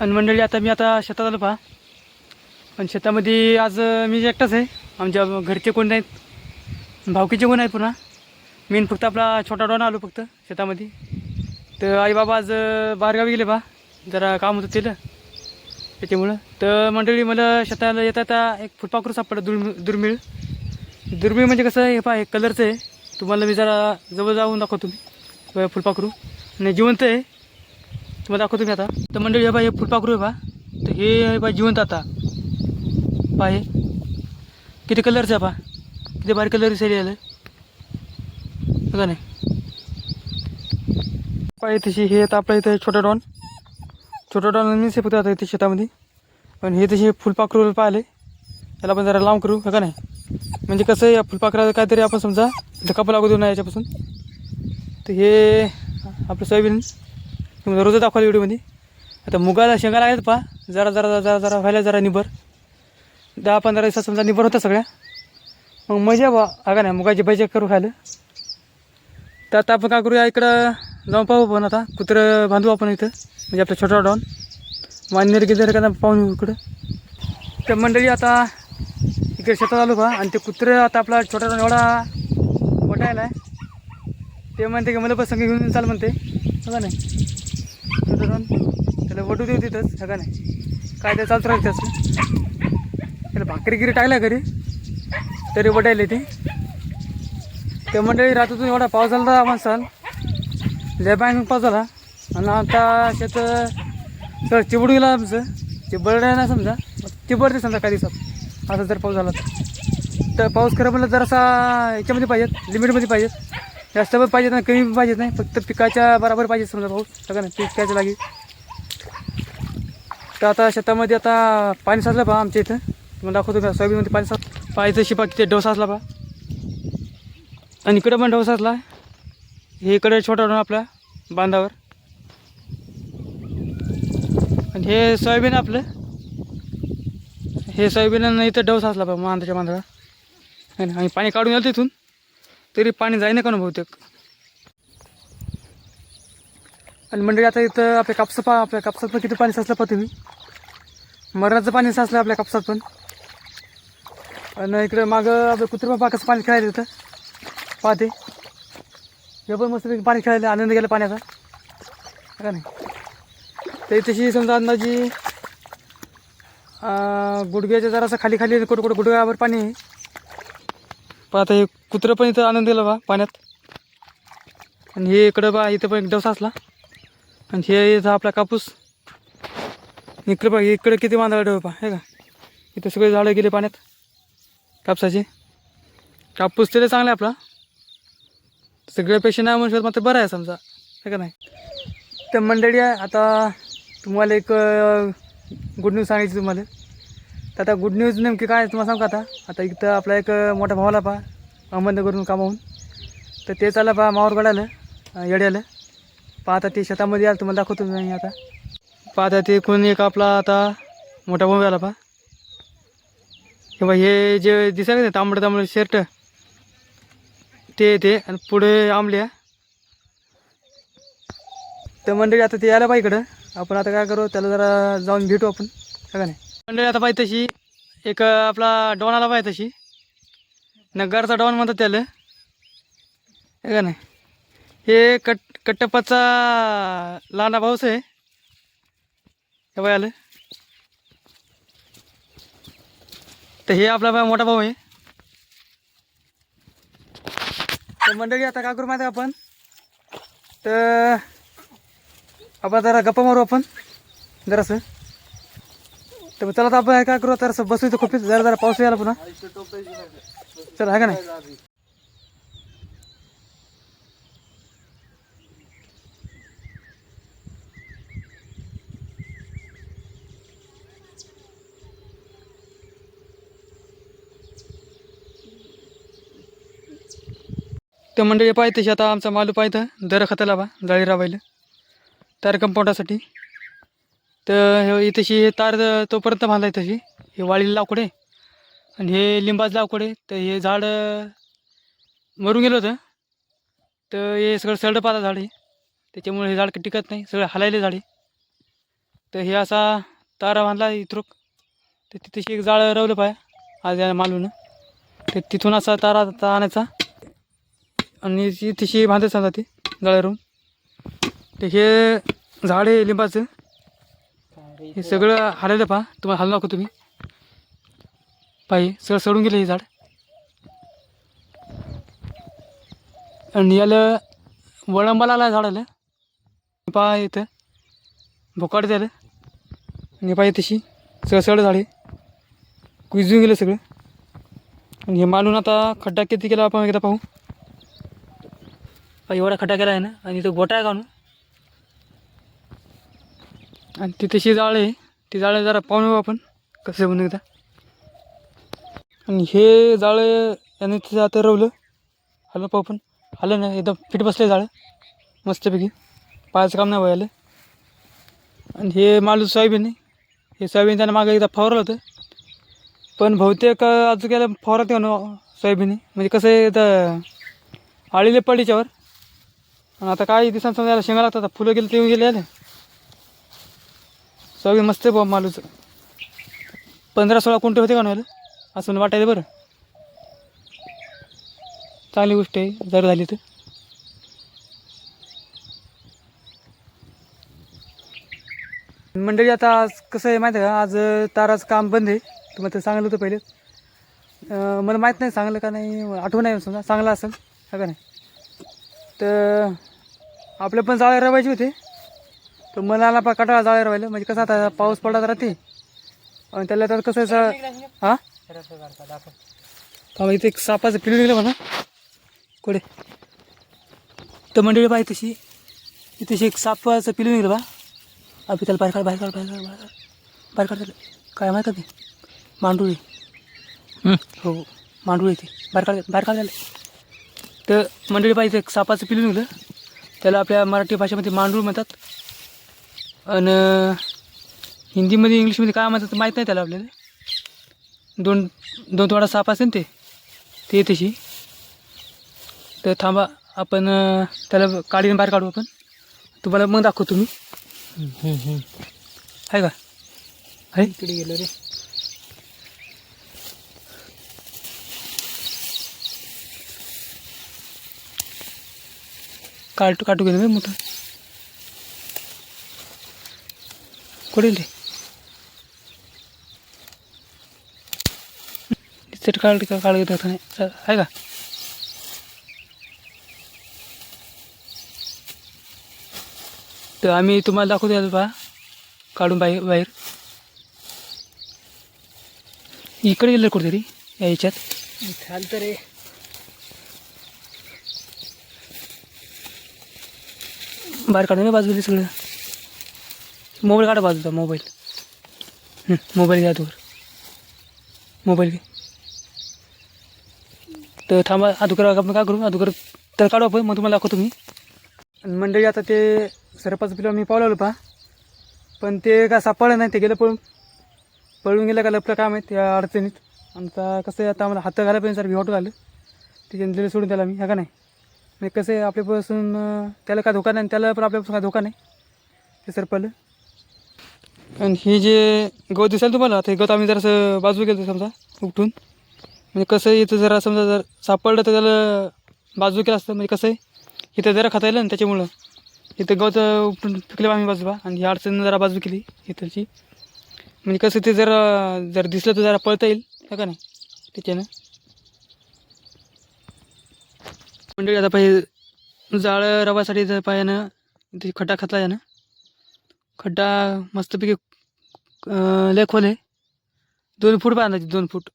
आणि मंडळी आता मी आता शेतात आलो पहा. आणि शेतामध्ये आज मी एकटाच आहे. आमच्या घरचे कोण नाहीत. भावकीचे कोण आहेत पुन्हा. मी फक्त आपला छोटा डॉन आलो फक्त शेतामध्ये. तर आई बाबा आज बाहेरगावी गेले बा जरा काम होतं तिला. त्याच्यामुळं. तर मंडळी मला शेताला येता येता एक फुलपाखरू सापडलं दुर्मिळ दुर्मिळ. दुर्मिळ म्हणजे कसं आहे हे पहा हे कलरचं आहे. तुम्हाला मी जरा जवळ जाऊन दाखवतो मी फुलपाखरू आणि जिवंत आहे. तुम्हाला दाखवतो मी आता? तर मंडळी हे बा हे फुलपाखरू आहे बा तर हे बा जिवंत आता. पाय हे. किती कलरचं आहे पहा. किती भारी कलर दिसायला आलं. बघा नाही पाय तशी हे आता आपल्या इथं छोटा डॉन. छोटा डॉन मीच आहे फक्त आता इथे शेतामध्ये. पण हे तशी फुलपाखरू पाहिले. त्याला आपण जरा लांब करू का नाही? म्हणजे कसं आहे, या फुलपाखराचं काहीतरी आपण समजा धक्का लागू देऊ ना याच्यापासून. तर हे आपलं सोयाबीन. तुम्ही रोज दाखवाल व्हिडिओमध्ये. आता मुगाला शेंगा लागल्यात पहा. जरा जरा जरा जरा व्हायला जरा निबर दहा पंधरा दिवसात समजा निबर होता सगळ्या. मग मजा बा अगा नाही मुगाची भजी करू खायला तर आता आपण काय करूया इकडं जाऊन पाहू पण आता. कुत्रं बांधू आपण इथं. म्हणजे आपलं छोटा डॉन. मान्यर गिदर का पाहून येऊ इकडं. तर मंडळी आता इकडे शेतात आलो का आणि ते कुत्रं आता आपला छोटा डॉन एवढा मोठा आहे ना. ते म्हणते की मला पण संग घेऊन चाल म्हणते. हो बघा नाही? त्याला वटू देऊ तिथंच सगळं नाही. काय ते चालतं राहतं त्याचं. त्याला भाकरी गिरी टाकल्या घरी. तरी वटायला ते. ते मंडळी रात्रीतून एवढा पाऊस झाला होता माणसाल. लय बँक पाऊस झाला. आणि आता शेत सर चिबडू गेला आमचं. चिबड ना समजा. चिबडते समजा काही दिवसात. असा जर पाऊस झाला तर. पाऊस खरं म्हणलं जरासा याच्यामध्ये पाहिजेत लिमिटमध्ये पाहिजेत. जास्त पण पाहिजेत नाही कमी पण पाहिजेत नाही. फक्त पिकाच्या बराबर पाहिजे समजा पाऊस. सगळं नाही. पिकाच्या लागी तर आता शेतामध्ये आता पाणी साचलं पहा आमच्या इथं. तुम्हाला दाखवतो का? सोयाबीनमध्ये पाणी साच पाहिजे शिपा तिथे डोस असला पहा. आणि इकडं पण डव असला हे इकडे छोटा डोन आपला बांधावर. आणि हे सोयाबीन आपलं. हे सोयाबीन इथं डोस असला पहा मांधाच्या बांधावर है ना आणि पाणी काढून येतं तिथून तरी पाणी जाईना का ना बहुतेक? आणि मंडळी आता इथं आपल्या कापसा पा आपल्या कापसात पण किती पाणी साचलं पा तुम्ही. मरणाचं पाणी साचलं आपल्या कापसात पण. आणि इकडं मागं आपलं कुत्रा पाकाचं पाणी खेळायला इथं पाहते हे पण मस्त पाणी खेळायला आनंद गेला पाण्याचा. का नाही? तर तशी समजा अंदाजी अं, गुडघ्याच्या जरासं खाली खाली कुठं कुठं गुडघ्यावर पाणी आहे. पाहता हे कुत्रं पण इथं आनंद दिला बा पाण्यात. आणि हे इकडं बा इथं पण एक डोसा असला आणि हे इथं आपला कापूस. इकडे पाहिजे इकडे किती मांदळा डोळ पा हे का? इथं सगळे झाडं गेले पाण्यात कापसाचे. कापूस तरी चांगला आहे आपला. सगळ्यापेक्षा नाही म्हणू मात्र बरं आहे समजा आहे का नाही? तर मंडळी आहे आता तुम्हाला एक गुड न्यूज सांगायची तुम्हाला. तर आता गुड न्यूज नेमकी काय तुम्हाला सांगू का आता? आता इथं आपला एक मोठा भावाला पहा अहमदनगरून कामावून. तर ते चाललं पहा मावर गडालं येड्याला येड्यालं. पाहता ते शेतामध्ये आलं तुम्हाला दाखवतो मी आता. पाहता ते कोण एक आपला आता मोठा भाऊ आला पहा. बा हे जे दिसायला ना तांबडं तांबडं शर्ट ते ते आणि पुढे आंबल्या. तर मंडळी आता ते यायला पाहिजे इकडं. आपण आता काय करू त्याला जरा जाऊन भेटू आपण का नाही? मंडळी आता पाहिजे तशी एक आपला डॉन आला पाहिजे तशी. नगरचा डॉन म्हणतात त्याला हे का नाही? हे कट कट्टप्पाचा लहाना भाऊच आहे. हे बाय आलं. तर हे आपला बाय मोठा भाऊ आहे. तर मंडळी आता काय करू माहिती आहे आपण? तर आपण जरा गप्पा मारू आपण. जरासं. तर चला तर आपण काय करू? जरासं बसू इथं खूप. जरा जरा पाऊस यायला पुन्हा. चला आहे का नाही? तर मंडळी पाहिजे तशी आता आमचा मालू पाहिजे दर खताला बा जाळी राबायला. तार कंपाऊंडासाठी. तर हे तशी हे तार तोपर्यंत बांधाय तशी. हे वाळीला लाकडे आणि हे लिंबाचं लाकडे तर हे झाड मरून गेलं होतं. तर हे सगळं सरडं पाहता झाड आहे. त्याच्यामुळे हे झाड टिकत नाही. सगळं हलायले झाडे तर हे असा तारा बांधला इथरूक तर तिथेशी एक जाळं रवलं पाय आज या मालून. तर तिथून असा तारा आणायचा. आणि ती तिशी बांधत समजा ती जाळ्यावरून ते हे झाड आहे लिंबाचं. हे सगळं हालायलं पहा तुम्हाला हालू नको तुम्ही पाहिजे सगळं सडून गेलं हे झाड. आणि याला वळंबाला आला झाडाला. पहा इथं भोकाड झालं. आणि पाहिजे तशी सगळं सगळं झाडे कुजून गेलं सगळं. आणि हे मालून आता खड्डा किती केला आपण एकदा पाहू. एवढा खटा केला आहे ना आणि इथं गोटा आहे का आणि ती तशी जाळ आहे. ती जाळं जरा पाहून येऊ आपण कसं म्हणून एकदा. आणि हे जाळं याने तिथं आता रवलं. हलं पाहू पण आलं ना एकदम फिट बसले जाळं. मस्तपैकी. पायाचं काम नाही व्हायला. आणि हे मालू सोयाबीन आहे हे सोयाबीन त्यानं मागं एकदा फवारलं होतं. पण बहुतेक आज गेलं फवारत का सोयाबीन आहे. म्हणजे कसं आहे तर आळीले पडीच्यावर आता काही दिवसांत समजा याला शेंगा लागतात आता फुलं गेले ते गेले आले सगळी मस्त आहे बाबा मालूचं. पंधरा सोळा कोणते होते का नाही असं मला वाटायचं बरं. चांगली गोष्ट आहे जर झाली तर. मंडळी आता आज कसं आहे माहिती आहे का? आज ताराचं काम बंद आहे. तुम्हाला ते सांगितलं होतं पहिले. मला माहीत नाही सांगलं का नाही? आठवण आहे समजा चांगलं असेल हा का नाही? तर आपले पण जाळे रवायचे होते. तर मला आला पा कटाळा जाळे रवायला. म्हणजे कसं आता पाऊस पडत राहते. आणि त्याला तर कसं असं हां? का इथे एक सापाचं पिलू निघलं म्हणा. कुठे? तर मंडळी पाहिजे तशी इथे एक सापाचं पिलू निघलं बा अभि त्याला बाहेर काढ बाहेर काढ बाहेर काढ बाहेर काढ. बाहेर काढ त्याला. काय माहिती का ते मांडुळी हो मांडुळी ते. बाहेर काढ बाहेर काढ त्याला. तर मंडळी पाहिजे एक सापाचं पिलू निघलं. त्याला आपल्या मराठी भाषेमध्ये मांडूळ म्हणतात. आणि हिंदीमध्ये इंग्लिशमध्ये काय म्हणतात माहीत नाही त्याला आपल्याला. दोन दोन थोडा साप असेल ते ते तशी तर थांबा आपण त्याला काढीने बाहेर काढू आपण. तुम्हाला मग दाखवतो मी. आहे का? आहे? इकडे गेलो रे. काटू काटू गेलं मी मोठं कुठे ते तिथं काढ का काढ घेत नाही आहे का? तर आम्ही तुम्हाला दाखवतो याचं पहा. काढून बाहेर बाहेर. इकडे गेलं कुठेतरी या याच्यात. चालतं रे. बाहेर काढून ना बाजूला सगळं. मोबाईल काढा बाजूचा मोबाईल. मोबाईल घ्या तोवर मोबाईल घे. तर थांबा अधुकर आपण काय करू? अधुकर तर काढू आपण मग तुम्हाला दाखवतो मी. आणि मंडळी आता ते सरपाच पिलं मी पावलं पहा. पण ते का सापडलं नाही ते गेलं पळून. पळून गेलं का लपलं काम आहे त्या अडचणीत. आमचा कसं आहे आता आम्हाला हात घालायला पाहिजे सर भिवट घालं ते जनतेला सोडून त्याला मी ह्या का नाही? म्हणजे कसं आहे आपल्यापासून त्याला काय धोका नाही आणि त्याला पण आपल्यापासून काय धोका नाही. ते सरपलं आणि हे जे गवत दिसेल तुम्हाला आता हे गवत आम्ही जरासं बाजू केलं समजा उठून. म्हणजे कसं आहे इथं जरा समजा जर सापडलं तर त्याला बाजू केलं असतं. म्हणजे कसं आहे इथं जरा खाता येईल ना त्याच्यामुळं इथं गवत उपटून पिकलं आम्ही बाजूला आणि ही अडचण जरा बाजू केली इथलची. म्हणजे कसं ते जरा जर दिसलं तर जरा पळता येईल का नाही? त्याच्यानं. मंडळी आता पाहिजे जाळं रवासाठी जर पायानं इथे खड्डा खातला यानं खड्डा मस्तपैकी लय खोल आहे. दोन फूट बांधायची दोन फूट.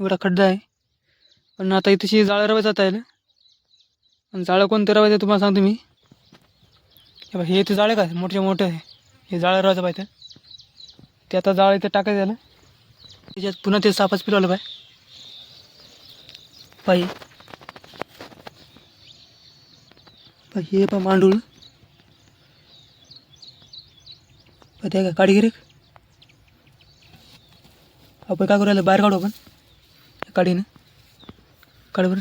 एवढा खड्डा आहे. पण आता इथेशी जाळं रवायचं आता यायला आणि जाळं कोणतं रवायचं तुम्हाला सांगतो मी. हे बघा, हे इथे जाळे का? मोठे मोठे आहे. हे जाळं रवायचं पाहिजे. ते आता जाळं इथे टाकायचं झालं त्याच्यात पुन्हा ते साफच पिलवलं पाय. पाहिजे पण हे पण मांडूळ. पण त्या का काडी गिरे आपण काय करूया बाहेर काढू आपण. काडीनं. काढ बरं.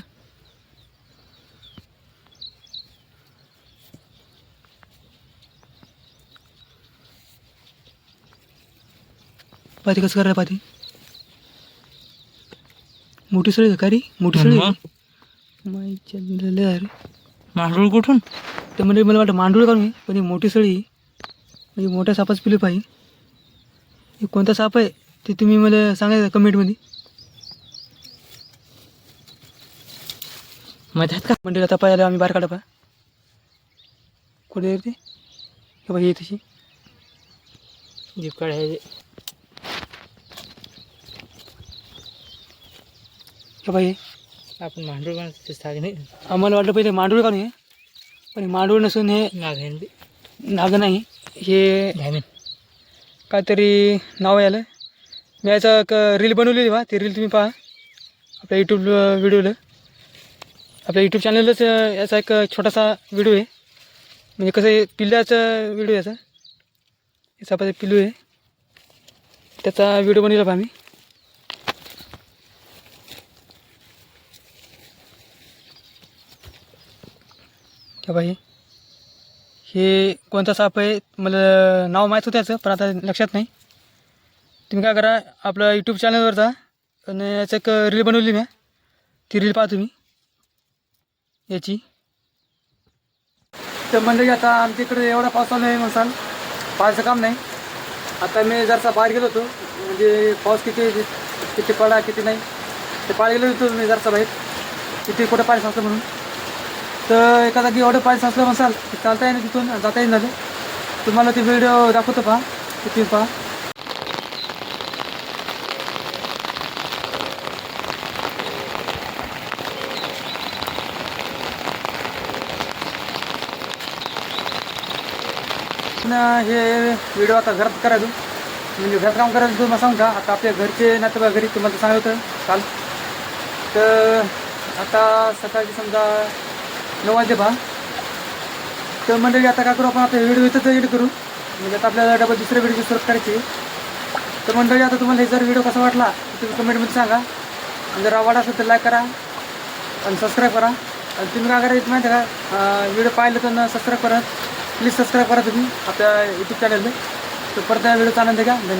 पाहते कसं करायला पाहते मोठी सळी का रे? मोठी सळी आहे. माईच्या दिलेलं आहे रे मांडूळ कुठून? तर म्हणजे मला वाटतं मांडूळ काढून आहे, पण ही मोठी सळी आहे. म्हणजे मोठ्या सापाच पिली पाहिजे हे कोणता साप आहे ते तुम्ही मला सांगायचं कमेंटमध्ये? माहीत आहेत का? म्हणजे आता पाहायला आम्ही बाहेर काढा पा कुठे आहे ते? हे बाई तशी. जीप काढायचे हे बाई आपण मांडूळ नाही. आम्हाला वाटलं पहिले मांडूळ काढून आहे पण मांडूळ नसून हे नाग आहे ना ते. नाग नाही. हे काहीतरी नाव आहे याला. मी याचा एक रील बनवलेली बा. ती रील तुम्ही पहा. आपल्या यूट्यूब व्हिडिओला. आपल्या यूट्यूब चॅनलच याचा एक छोटासा व्हिडिओ आहे. म्हणजे कसं आहे पिल्ल्याचा व्हिडिओ याचा. याचा पिल्लू आहे. त्याचा व्हिडिओ बनवला पहा मी. त्या बाई हे कोणता साप आहे? मला नाव माहीत होतं त्याचं पण आता लक्षात नाही. तुम्ही काय करा आपलं यूट्यूब चॅनलवर जा आणि याचं एक रील बनवली मी. ती रील पहा तुम्ही. याची. तर म्हणजे आता आमच्या इकडे एवढा पाऊस चालू आहे म्हणसाल पाहायचं काम नाही. आता मी जरसा बाहेर गेलो होतो. म्हणजे पाऊस किती किती पडा किती नाही. ते पाहायला गेलो होतो मी जरसा बाहेर. किती कुठं पाणी साचलं म्हणून. तर एका जागी एवढं पाहिजे साचलं म्हणसाल चालता येईल तिथून जाता येईल झालं. तुम्हाला ते व्हिडिओ दाखवतो पहा किती पहा. हे व्हिडिओ आता घरात करायचो. म्हणजे घरात काम करायचं तुम्हाला सांगू का? आता आपल्या घरचे नातेबा घरी तुम्हाला सांगितलं होतं. काल तर आता सकाळची समजा नऊ वाजले पहा तर मंडळी आता काय करू आपण? आता व्हिडिओ इथंच एडिट करू. म्हणजे आता आपल्याला डबल दुसऱ्या व्हिडिओची सुरुवात करायची तर मंडळी आता तुम्हाला हे जर व्हिडिओ कसा वाटला तर तुम्ही कमेंटमध्ये सांगा. आणि जर आवड असेल तर लाईक करा आणि सबस्क्राईब करा. आणि तुम्ही काय करायचं माहिती आहे का व्हिडिओ पाहिलं तर सबस्क्राईब करा. प्लीज सबस्क्राईब करा तुम्ही आपल्या यूट्यूब चॅनलने तर परत या व्हिडिओचा आनंद घ्या. धन्यवाद.